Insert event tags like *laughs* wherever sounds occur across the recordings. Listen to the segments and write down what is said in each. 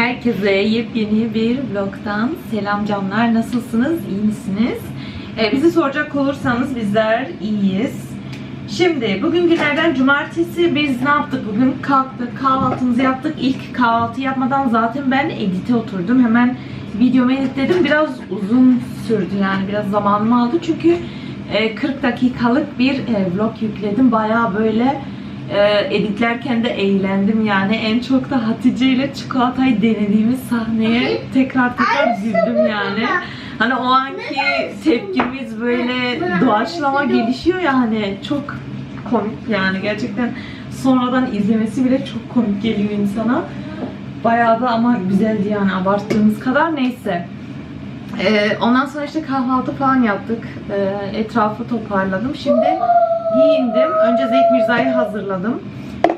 Herkese yepyeni bir vlogdan selam canlar. Nasılsınız? İyi misiniz? Ee, bizi soracak olursanız bizler iyiyiz. Şimdi bugün günlerden cumartesi biz ne yaptık? Bugün kalktık, kahvaltımızı yaptık. İlk kahvaltı yapmadan zaten ben edite oturdum. Hemen videomu editledim. Biraz uzun sürdü yani biraz zamanımı aldı. Çünkü e, 40 dakikalık bir e, vlog yükledim. Baya böyle e, editlerken de eğlendim yani. En çok da Hatice ile çikolatayı denediğimiz sahneye tekrar tekrar güldüm yani. Hani o anki tepkimiz böyle doğaçlama gelişiyor ya hani çok komik yani gerçekten sonradan izlemesi bile çok komik geliyor insana. Bayağı da ama güzeldi yani abarttığımız kadar neyse. Ee, ondan sonra işte kahvaltı falan yaptık. Ee, etrafı toparladım. Şimdi giyindim. Önce Zeyt Mirza'yı hazırladım.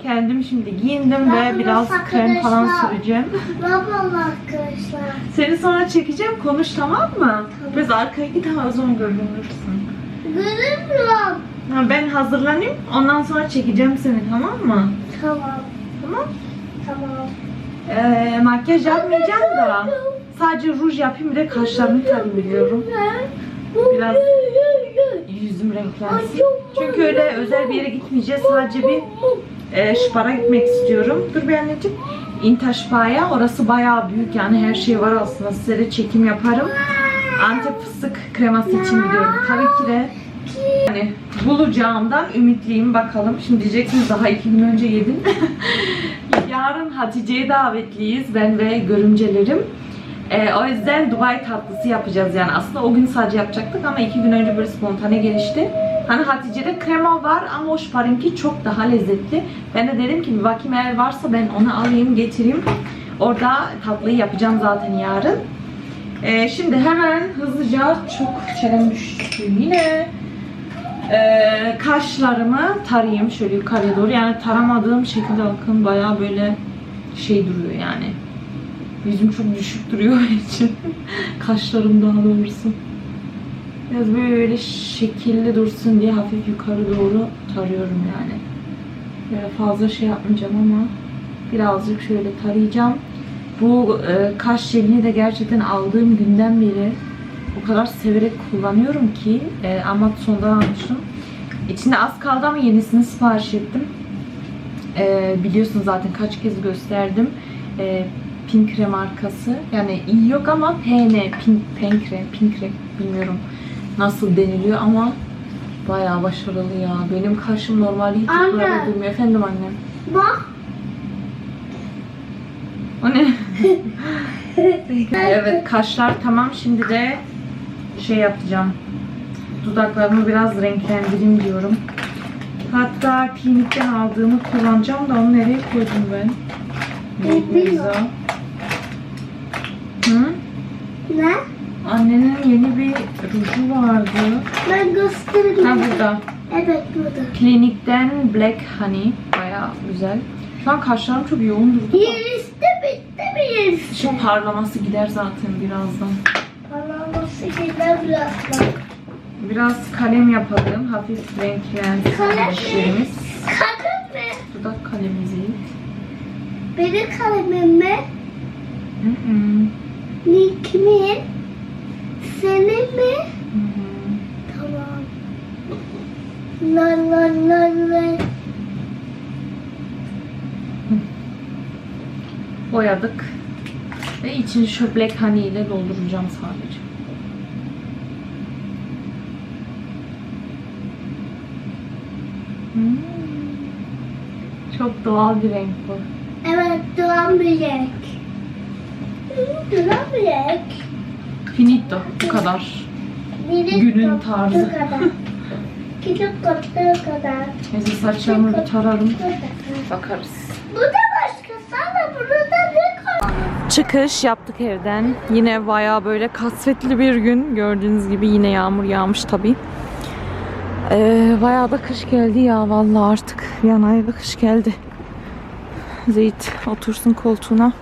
Kendim şimdi giyindim ve biraz krem falan süreceğim. Merhaba arkadaşlar. Seni sonra çekeceğim. Konuş tamam mı? Biraz arkaya git ama o zaman görünürsün. Görünmüyorum. Ha, ben hazırlanayım. Ondan sonra çekeceğim seni tamam mı? Tamam. Tamam. Tamam. Ee, makyaj yapmayacağım da sadece ruj yapayım bir de kaşlarımı tarayayım biliyorum. Biraz yüzüm renklensin. Çünkü öyle özel bir yere gitmeyeceğiz. Sadece bir e, Şpar'a gitmek istiyorum. Dur bir anneciğim. İnta Şpar'a. Orası bayağı büyük yani her şey var aslında. Size de çekim yaparım. Antep fıstık kreması için gidiyorum. Tabii ki de yani bulacağımdan ümitliyim bakalım. Şimdi diyeceksiniz daha iki gün önce yedin. *laughs* Yarın Hatice'ye davetliyiz. Ben ve görümcelerim. Ee, o yüzden Dubai tatlısı yapacağız yani. Aslında o gün sadece yapacaktık ama iki gün önce böyle spontane gelişti. Hani Hatice'de krema var ama o şparinki çok daha lezzetli. Ben de dedim ki bir bakayım eğer varsa ben onu alayım getireyim. Orada tatlıyı yapacağım zaten yarın. Ee, şimdi hemen hızlıca çok çenem düştü yine. Ee, kaşlarımı tarayayım şöyle yukarıya doğru. Yani taramadığım şekilde bakın bayağı böyle şey duruyor yani. Yüzüm çok düşük duruyor *laughs* için. Kaşlarım daha doğrusu. Biraz böyle şekilli dursun diye hafif yukarı doğru tarıyorum yani. Böyle fazla şey yapmayacağım ama birazcık şöyle tarayacağım. Bu e, kaş jelini de gerçekten aldığım günden beri o kadar severek kullanıyorum ki e, Amazon'dan almıştım. İçinde az kaldı ama yenisini sipariş ettim. E, biliyorsunuz zaten kaç kez gösterdim. E, Pinkre markası. Yani iyi yok ama PN, Pink, Pinkre, Pinkre bilmiyorum nasıl deniliyor ama bayağı başarılı ya. Benim kaşım normalde hiç yukarıda durmuyor. Efendim annem. Bak. O ne? *laughs* evet kaşlar tamam. Şimdi de şey yapacağım. Dudaklarımı biraz renklendireyim diyorum. Hatta klinikten aldığımı kullanacağım da onu nereye koydum ben? Bilmiyorum. Hı? Ne? Annenin yeni bir ruju vardı. Ben göstereyim. Ha burada. Evet burada. Klinikten Black Honey. Baya güzel. Şu an kaşlarım çok yoğun durdu. Yeriste bitti mi yeriste? Şu parlaması gider zaten birazdan. Parlaması gider birazdan. Biraz kalem yapalım. Hafif renklensin Kalem mi? Kalem mi? Dudak kalemizi. Benim kalemim mi? Hı hı. Kimin? Senin mi? Hı. Tamam. La la la la. Boyadık. Ve içini şu Black Honey ile dolduracağım sadece. Hmm. Çok doğal bir renk bu. Evet duran bir renk. Hı, Duran bir renk. Finito. Bu kadar. Günün tarzı. kadar. Küçük koptuğu kadar. Neyse saçlarımı bir tararım. Kadar. Bakarız. Bu da başka. Sana burada ne koy? Çıkış yaptık evden. Yine baya böyle kasvetli bir gün. Gördüğünüz gibi yine yağmur yağmış tabii. Ee, bayağı da kış geldi ya vallahi artık. Yanaya da kış geldi. Zeyt otursun koltuğuna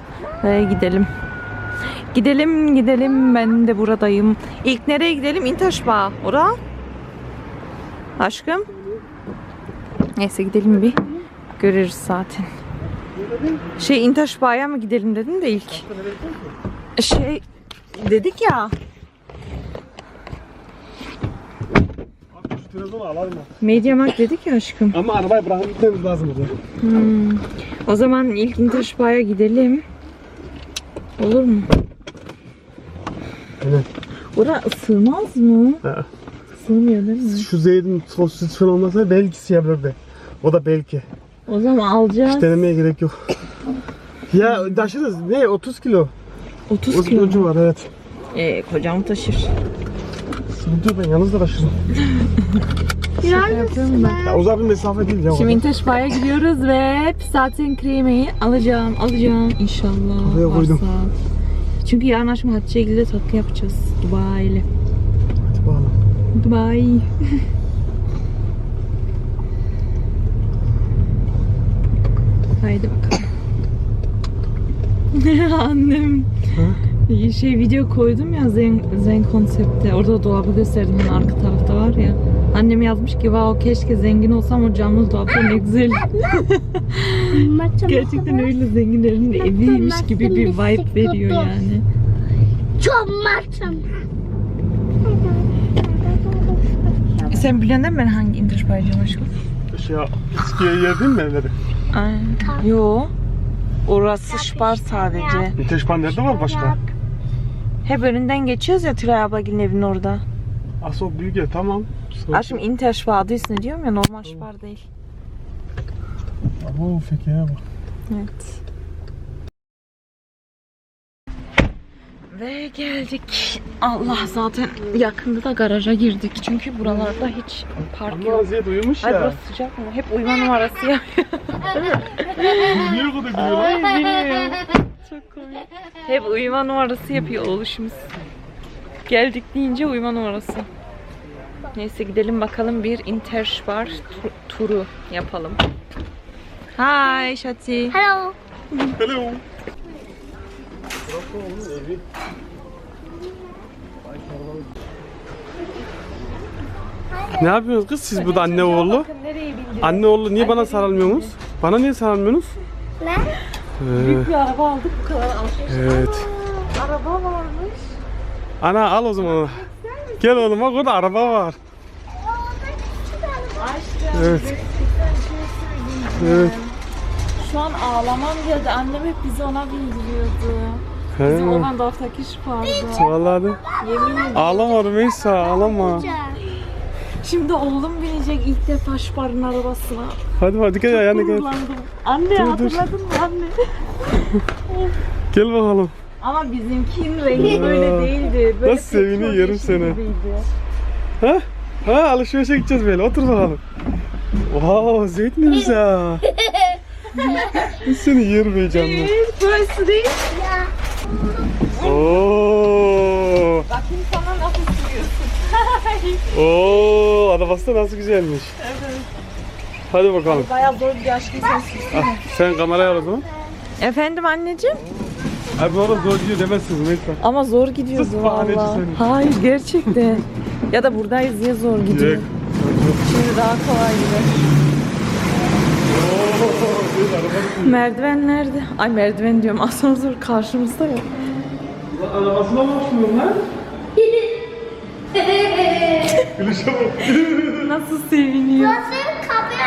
ve gidelim. Gidelim gidelim ben de buradayım. İlk nereye gidelim? İntaşba. Ora? Aşkım? Neyse gidelim bir. Görürüz zaten. Şey Interspa'ya mı gidelim dedim de ilk. Şey dedik ya. Alalım. Mediamarkt dedik ya aşkım. Ama arabayı bırakıp gitmemiz lazım oraya. Hmm. O zaman ilk Interspa'ya gidelim. Olur mu? Evet. Ora sığmaz mı? He. Sığmıyor değil mi? Şu Zeyd'in sosis falan olmasa belki sıyabilirdi. O da belki. O zaman alacağız. Hiç denemeye gerek yok. Ya taşırız. Ne? 30 kilo. 30 30 kilo. kilocu var evet. Ee, kocam taşır. Sıkıntı ben yalnız da taşırım. *laughs* Ya uzak bir mesafe değil ya. Şimdi Interspa'ya gidiyoruz ve zaten kremayı alacağım, alacağım inşallah. Buraya koydum. Çünkü yarın akşam Hatice ile tatlı yapacağız. Dubai'li. Hadi bakalım. Dubai. *laughs* Haydi bakalım. *laughs* Annem. Şey video koydum ya Zen, Zen konsepte. Orada dolabı gösterdim hani arka tarafta var ya. Annem yazmış ki vav keşke zengin olsam o camlı dolapta ne güzel. *laughs* *laughs* Gerçekten öyle zenginlerin eviymiş gibi bir vibe veriyor yani. Çok maçım. Sen biliyorsun değil mi ben hangi İngiliz bayrağı meşgul? Şey, eskiye yedin mi evleri? Ay, yo. Orası Spar sadece. İteşpan nerede var başka? Hep önünden geçiyoruz ya Tülay ablagilin evinin orada. Asıl büyük yer tamam. Aşkım Interspar adı üstüne diyorum ya normal şpar değil. Ama fikre bak. Evet. Ve geldik. Allah zaten yakında da garaja girdik. Çünkü buralarda hiç park Ama yok. Aziyet uyumuş Ay ya. burası sıcak mı? Hep uyuma numarası yapıyor. Niye o kadar gülüyor? Ay bilmiyorum. Çok komik. Hep uyuma numarası yapıyor oluşumuz. Geldik deyince uyuma numarası. Neyse gidelim bakalım bir tu- turu yapalım. Hi Şati. Hello. Hello. Ne yapıyorsunuz kız siz burada anne oğlu? Anne oğlu niye bana sarılmıyorsunuz? Bana niye sarılmıyorsunuz? Ne? Ee, Bir araba aldık bu kadar alışveriş. evet. Araba varmış. Ana al o zaman. Gel oğlum bak orada araba var. Aşkım. Evet. Evet. Şu an ağlamam geldi. Annem hep bizi ona bindiriyordu. Bizim He. olan daftaki şıpardı. Vallahi de. Yemin ederim. Ağlama Rümeysa ağlama. Şimdi oğlum binecek ilk defa şıparın arabasına. Hadi hadi et ayağına gel. Anne dur. hatırladın mı anne? Gel bakalım. Ama bizimkinin rengi böyle değildi. Böyle Nasıl seviniyor, yerim seni. gibiydi. Ha? Ha alışverişe gideceğiz böyle otur bakalım. Wow zeyt ne güzel. Biz *laughs* seni yer be canım. Evet, burası değil. Oo. Bakayım sana nasıl sürüyorsun. *laughs* Oo arabası da nasıl güzelmiş. evet. Hadi bakalım. Bayağı zor bir aşkın. Ah, sen kameraya al o zaman. Efendim anneciğim? Abi orada zor gidiyor demezsiniz neyse. Ama zor gidiyordu Sus bahaneci valla. Hayır gerçekten. ya da buradayız diye zor gidiyor. Yok. Şimdi daha kolay gibi. Merdiven nerede? Ay merdiven diyorum. Asansör karşımızda ya. Arabasına mı bakmıyorsun lan? *laughs* Gülüşe bak. Nasıl seviniyor. Kapıyı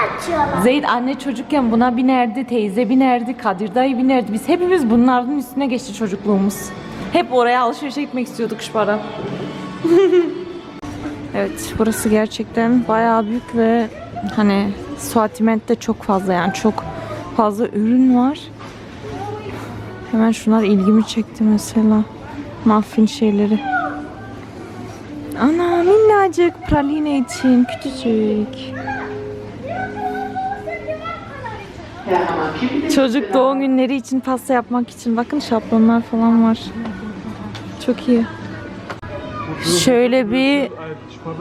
açıyorlar. Zeyd anne çocukken buna binerdi, teyze binerdi, Kadir dayı binerdi. Biz hepimiz bunların üstüne geçti çocukluğumuz. Hep oraya alışverişe gitmek istiyorduk şu para. *laughs* evet burası gerçekten bayağı büyük ve hani sortimentte çok fazla yani çok fazla ürün var. Hemen şunlar ilgimi çekti mesela. Muffin şeyleri. Ana minnacık praline için küçücük. Çocuk doğum günleri için pasta yapmak için bakın şablonlar falan var. Çok iyi. Şöyle bir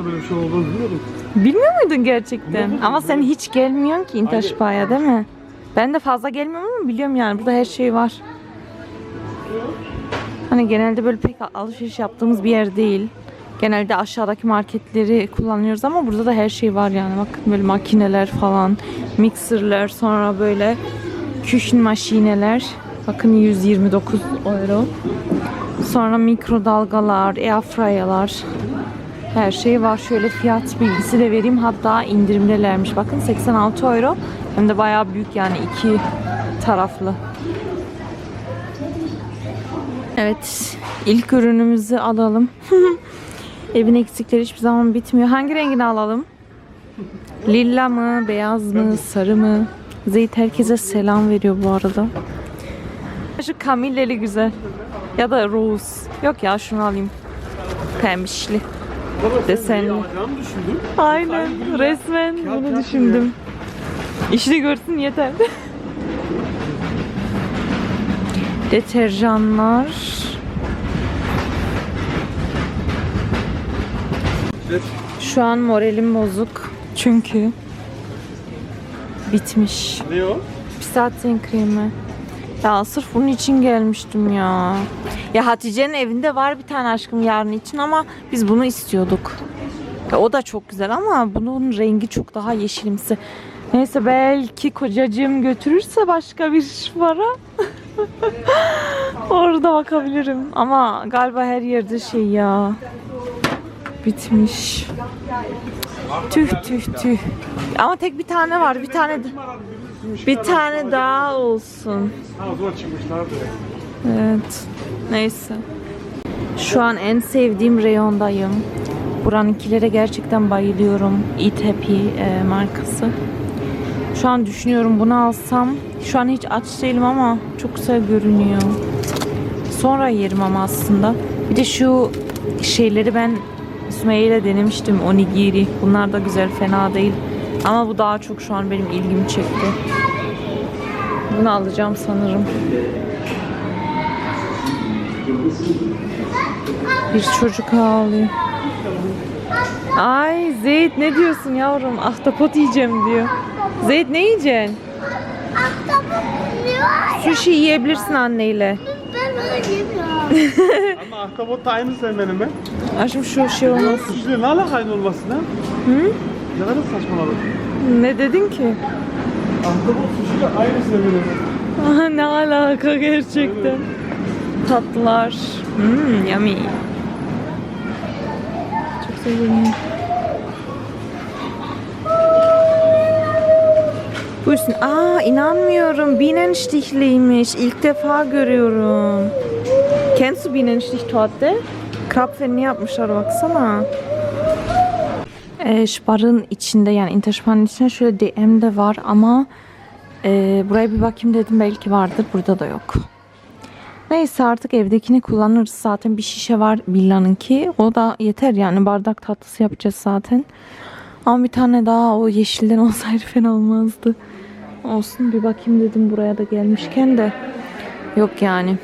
böyle bir şey olduğunu bilmiyordum. bilmiyor muydun gerçekten? Ama sen hiç gelmiyorsun ki Interspa'ya değil mi? Ben de fazla gelmiyorum ama biliyorum yani burada her şey var. Hani genelde böyle pek alışveriş yaptığımız bir yer değil. Genelde aşağıdaki marketleri kullanıyoruz ama burada da her şey var yani. Bakın böyle makineler falan, mikserler, sonra böyle Küchen maşineler. Bakın 129 euro. Sonra mikrodalgalar, airfryer'lar. Her şey var. Şöyle fiyat bilgisi de vereyim. Hatta indirimdelermiş. Bakın 86 euro. Hem de bayağı büyük yani iki taraflı. Evet. ilk ürünümüzü alalım. *laughs* Evin eksikleri hiçbir zaman bitmiyor. Hangi rengini alalım? Lila mı, beyaz mı, sarı mı? Zeyt herkese selam veriyor bu arada. Şu kamilleli güzel. Ya da rose. Yok ya şunu alayım. Pembişli. Desenli. Aynen. Resmen bunu düşündüm. İşini görsün yeter. *laughs* Deterjanlar. Evet. Şu an moralim bozuk. Çünkü bitmiş. Ne o? Pistatin kremi. Ya sırf bunun için gelmiştim ya. Ya Hatice'nin evinde var bir tane aşkım yarın için ama biz bunu istiyorduk. Ya o da çok güzel ama bunun rengi çok daha yeşilimsi. Neyse belki kocacığım götürürse başka bir para. *laughs* Orada bakabilirim. Ama galiba her yerde şey ya. Bitmiş. Tüh tüh tüh. Ama tek bir tane var. Bir tane bir tane daha olsun. Evet. Neyse. Şu an en sevdiğim reyondayım. Buranınkilere gerçekten bayılıyorum. Eat Happy e, markası. Şu an düşünüyorum bunu alsam. Şu an hiç aç değilim ama çok güzel görünüyor. Sonra yerim ama aslında. Bir de şu şeyleri ben Sümeyye ile denemiştim. Onigiri. Bunlar da güzel, fena değil. Ama bu daha çok şu an benim ilgimi çekti. Bunu alacağım sanırım. Bir çocuk ağlıyor. Ay Zeyd ne diyorsun yavrum? Ahtapot yiyeceğim diyor. Zeyd ne yiyeceksin? Sushi yiyebilirsin anneyle. Ben öyle yemiyorum. *laughs* Ama ahtapot aynı sen benim mi? Aşkım şu şey olmaz. Sushi'yle ne alaka aynı olmasın ha? Hı? Ne kadar saçmaladın. Ne dedin ki? Ahtapot sushi'yle aynı sen benim. Aha, ne alaka gerçekten. Tatlılar. Hmm, yummy. Çok seviyorum. Buyursun. Aa inanmıyorum. Bienenstich'liymiş. İlk defa görüyorum. Kennst du Bienenstich Krapfen ne yapmışlar baksana. Ee, Spar'ın içinde yani Interspar'ın içinde şöyle DM de var ama ee, buraya bir bakayım dedim belki vardır. Burada da yok. Neyse artık evdekini kullanırız. Zaten bir şişe var Billa'nınki. O da yeter yani bardak tatlısı yapacağız zaten. Ama bir tane daha o yeşilden *laughs* olsaydı fena olmazdı. Olsun bir bakayım dedim buraya da gelmişken de. Yok yani.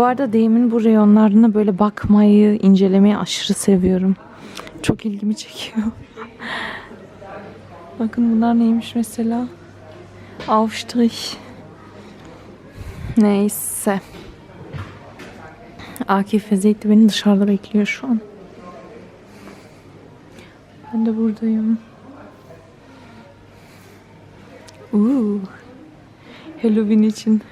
Bu arada Deyim'in bu reyonlarına böyle bakmayı, incelemeyi aşırı seviyorum. Çok ilgimi çekiyor. *laughs* Bakın bunlar neymiş mesela. Aufstrich. Neyse. Akif ve Zeyt beni dışarıda bekliyor şu an. Ben de buradayım. Uuu. Halloween için.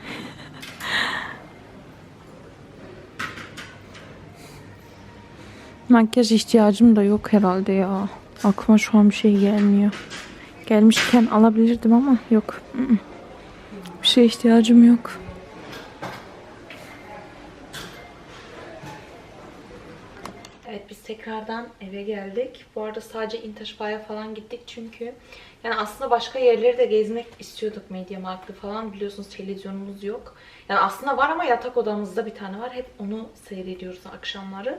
Makyaj ihtiyacım da yok herhalde ya. Aklıma şu an bir şey gelmiyor. Gelmişken alabilirdim ama yok. Bir şeye ihtiyacım yok. Evet biz tekrardan eve geldik. Bu arada sadece Interspa'ya falan gittik çünkü yani aslında başka yerleri de gezmek istiyorduk Media Markt'ta falan. Biliyorsunuz televizyonumuz yok. Yani aslında var ama yatak odamızda bir tane var. Hep onu seyrediyoruz akşamları.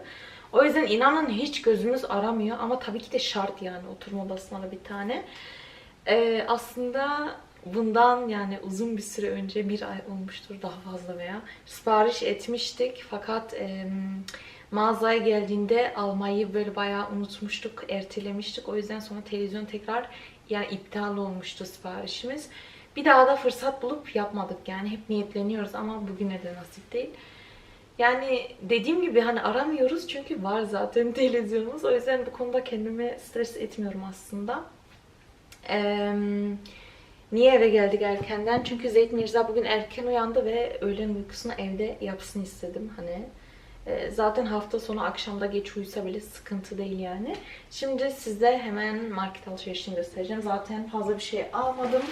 O yüzden inanın hiç gözümüz aramıyor ama tabii ki de şart yani oturma odasına da bir tane. Ee, aslında bundan yani uzun bir süre önce bir ay olmuştur daha fazla veya sipariş etmiştik fakat em, mağazaya geldiğinde almayı böyle bayağı unutmuştuk, ertelemiştik. O yüzden sonra televizyon tekrar yani iptal olmuştu siparişimiz. Bir daha da fırsat bulup yapmadık yani hep niyetleniyoruz ama bugüne de nasip değil. Yani dediğim gibi hani aramıyoruz çünkü var zaten *laughs* televizyonumuz. O yüzden bu konuda kendime stres etmiyorum aslında. Eee Niye eve geldik erkenden? Çünkü Zeyd Mirza bugün erken uyandı ve öğlen uykusunu evde yapsın istedim. Hani zaten hafta sonu akşamda geç uyusa bile sıkıntı değil yani. Şimdi size hemen market alışverişini göstereceğim. Zaten fazla bir şey almadım.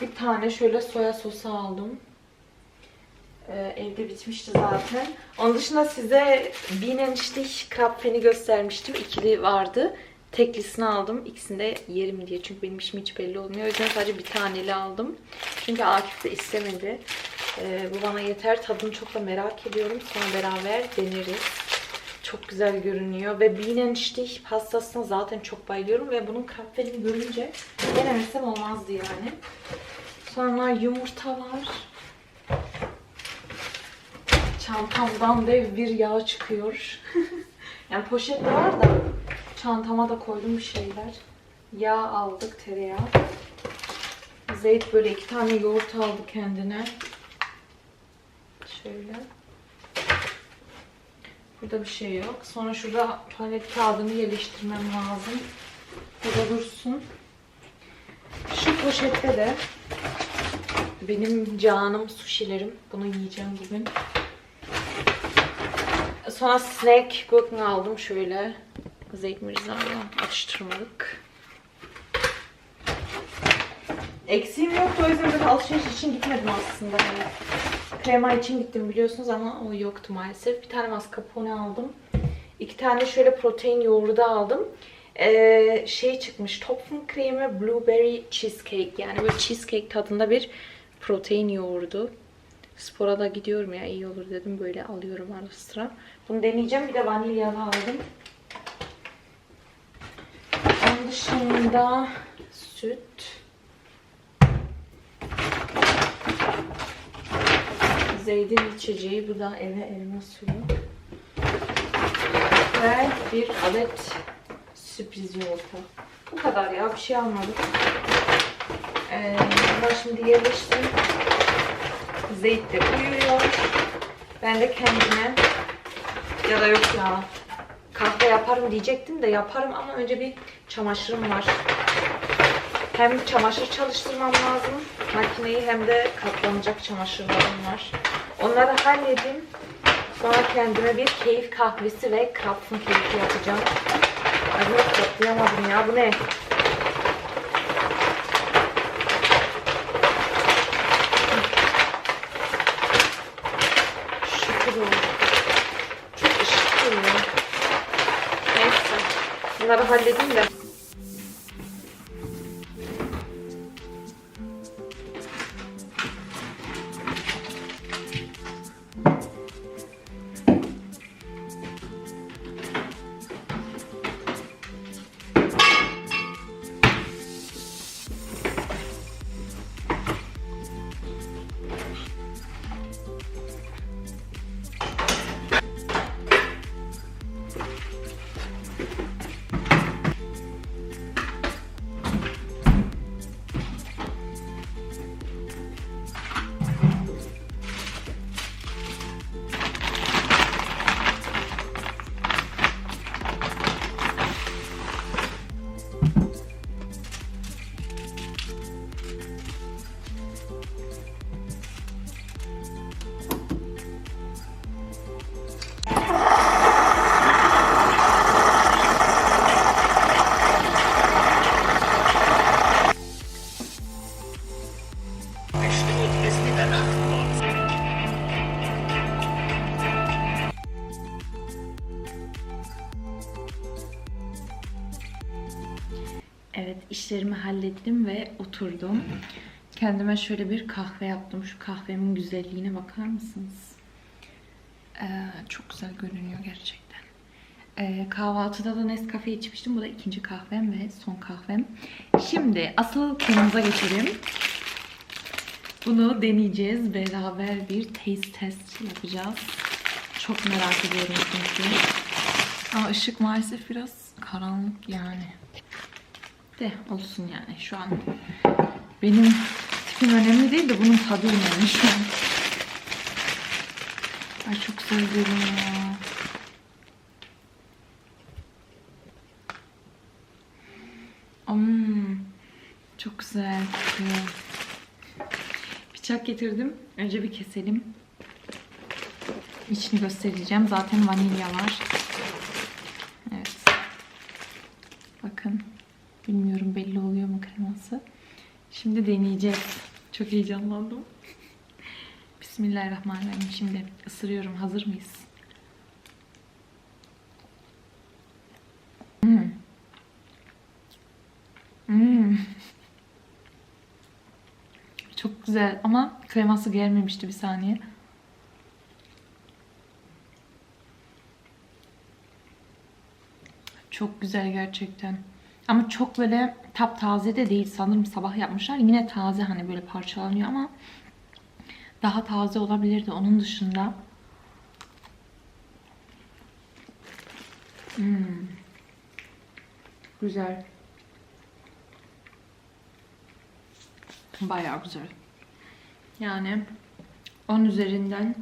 Bir tane şöyle soya sosu aldım. Ee, evde bitmişti zaten. Onun dışında size Bean Stich Krapfen'i göstermiştim. İkili vardı. Teklisini aldım. İkisini de yerim diye. Çünkü benim işim hiç belli olmuyor. O yüzden sadece bir taneli aldım. Çünkü Akif de istemedi. Ee, bu bana yeter. Tadını çok da merak ediyorum. Sonra beraber deneriz. Çok güzel görünüyor. Ve Bean Stich pastasına zaten çok bayılıyorum. Ve bunun krapfenini görünce denemesem olmazdı yani. Sonra yumurta var. Çantamdan dev bir yağ çıkıyor. *laughs* yani poşet de var da çantama da koydum bir şeyler. Yağ aldık, tereyağı. Zeyt böyle iki tane yoğurt aldı kendine. Şöyle. Burada bir şey yok. Sonra şurada tuvalet kağıdını yerleştirmem lazım. Burada dursun. Şu poşette de benim canım sushilerim. Bunu yiyeceğim bugün. Sonra snack gurken aldım şöyle. Zeyt Mirza'yla atıştırmalık. Eksiğim yoktu o yüzden böyle alışveriş için gitmedim aslında. Yani krema için gittim biliyorsunuz ama o yoktu maalesef. Bir tane mascarpone aldım. İki tane şöyle protein yoğurdu aldım. Ee, şey çıkmış Topfen kremi blueberry cheesecake yani böyle cheesecake tadında bir protein yoğurdu. Spora da gidiyorum ya iyi olur dedim böyle alıyorum ara sıra. Bunu deneyeceğim bir de vanilyalı aldım. Onun dışında süt. Zeydin içeceği bu da eve elma suyu. Ve bir adet sürpriz yumurta. Bu kadar ya bir şey almadık. Ee, ben şimdi yerleştim. Zeyt de uyuyor. Ben de kendime ya da yok ya kahve yaparım diyecektim de yaparım ama önce bir çamaşırım var. Hem çamaşır çalıştırmam lazım makineyi hem de katlanacak çamaşırlarım var. Onları halledeyim. Sonra kendime bir keyif kahvesi ve krapfın keyfi yapacağım. Ay yok toplayamadım ya bu ne? Şükür olsun. Çok ışık geliyor. Neyse. Bunları halledeyim de. Evet işlerimi hallettim ve oturdum. Kendime şöyle bir kahve yaptım. Şu kahvemin güzelliğine bakar mısınız? Ee, çok güzel görünüyor gerçekten. Ee, kahvaltıda da Nescafe içmiştim. Bu da ikinci kahvem ve son kahvem. Şimdi asıl konumuza geçelim. Bunu deneyeceğiz. Beraber bir taste test yapacağız. Çok merak ediyorum çünkü. Ama ışık maalesef biraz karanlık yani. De olsun yani şu an. Benim tipim önemli değil de bunun tadı önemli şu an. Ay çok güzel görünüyor. Hmm, Çok güzel. Bıçak getirdim. Önce bir keselim. İçini göstereceğim. Zaten vanilya var. Evet. Bakın. Bilmiyorum belli oluyor kreması. Şimdi deneyeceğiz. Çok heyecanlandım. Bismillahirrahmanirrahim. Şimdi ısırıyorum. Hazır mıyız? Hmm. Hmm. Çok güzel ama kreması gelmemişti bir saniye. Çok güzel gerçekten. Ama çok böyle taptaze de değil. Sanırım sabah yapmışlar. Yine taze hani böyle parçalanıyor ama daha taze olabilirdi onun dışında. Hmm. Güzel. Bayağı güzel. Yani 10 üzerinden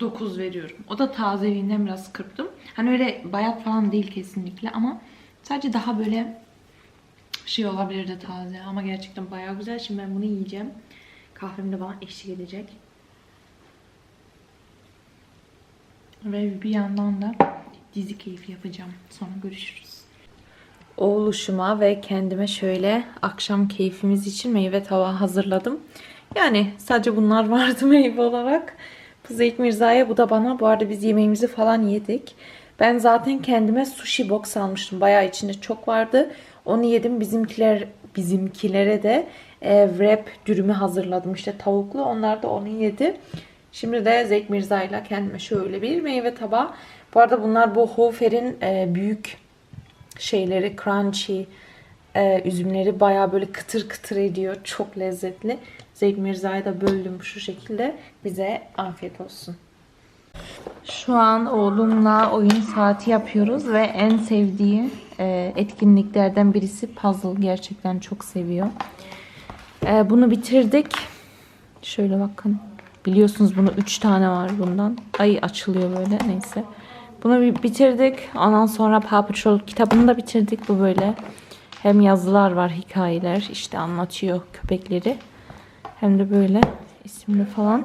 9 veriyorum. O da tazeliğinden biraz kırptım. Hani öyle bayat falan değil kesinlikle ama sadece daha böyle şey olabilirdi taze ama gerçekten bayağı güzel. Şimdi ben bunu yiyeceğim. Kahvem de bana eşlik edecek. Ve bir yandan da dizi keyfi yapacağım. Sonra görüşürüz. Oğluşuma ve kendime şöyle akşam keyfimiz için meyve tava hazırladım. Yani sadece bunlar vardı *laughs* meyve olarak. Bu Zeyt Mirza'ya bu da bana. Bu arada biz yemeğimizi falan yedik. Ben zaten kendime sushi box almıştım. Bayağı içinde çok vardı. Onu yedim. Bizimkiler bizimkilere de e, wrap dürümü hazırladım. İşte tavuklu. Onlar da onu yedi. Şimdi de Zeyt Mirza ile kendime şöyle bir meyve tabağı. Bu arada bunlar bu Hofer'in e, büyük şeyleri crunchy e, üzümleri baya böyle kıtır kıtır ediyor. Çok lezzetli. Zeyt Mirza'yı da böldüm şu şekilde. Bize afiyet olsun. Şu an oğlumla oyun saati yapıyoruz ve en sevdiği e, etkinliklerden birisi puzzle. Gerçekten çok seviyor. E, bunu bitirdik. Şöyle bakın. Biliyorsunuz bunu 3 tane var bundan. Ay açılıyor böyle neyse. Bunu bitirdik. Ondan sonra Paw Patrol kitabını da bitirdik. Bu böyle hem yazılar var, hikayeler. işte anlatıyor köpekleri. Hem de böyle isimli falan.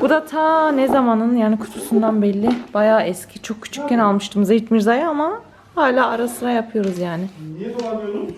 Bu da ta ne zamanın yani kutusundan belli. Bayağı eski. Çok küçükken almıştım Zeyt Mirza'yı ama hala ara sıra yapıyoruz yani. Niye dolamıyorsun?